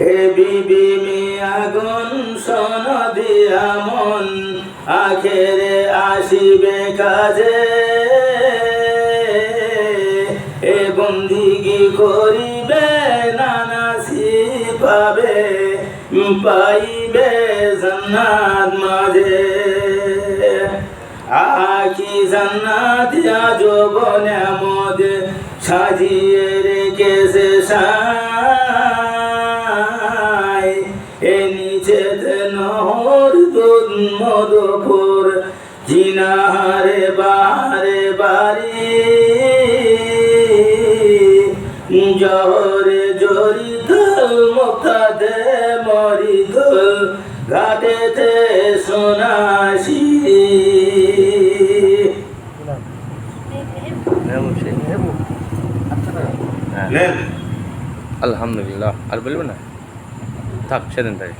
হে বিবি মিয়াগুন শোন দিয়া মন, আখেরে আসিবে কাজে। এ বন্দিগি করিবে নানাসি পাবে, পাইবে জান্নাত মাঝে। আখি জান্নাত যৌবনে মধ্যে সাজিয়ে রেখেছে সাই নিচে নহর দুধ মধুপুর জিনারে বারে বাড়ি। জহরে জড়িত মুক্তাদে মরিত ঘাটেতে সোনাশি। আলহামদুলিল্লাহ আর বলব না? থাক সেদিন তাই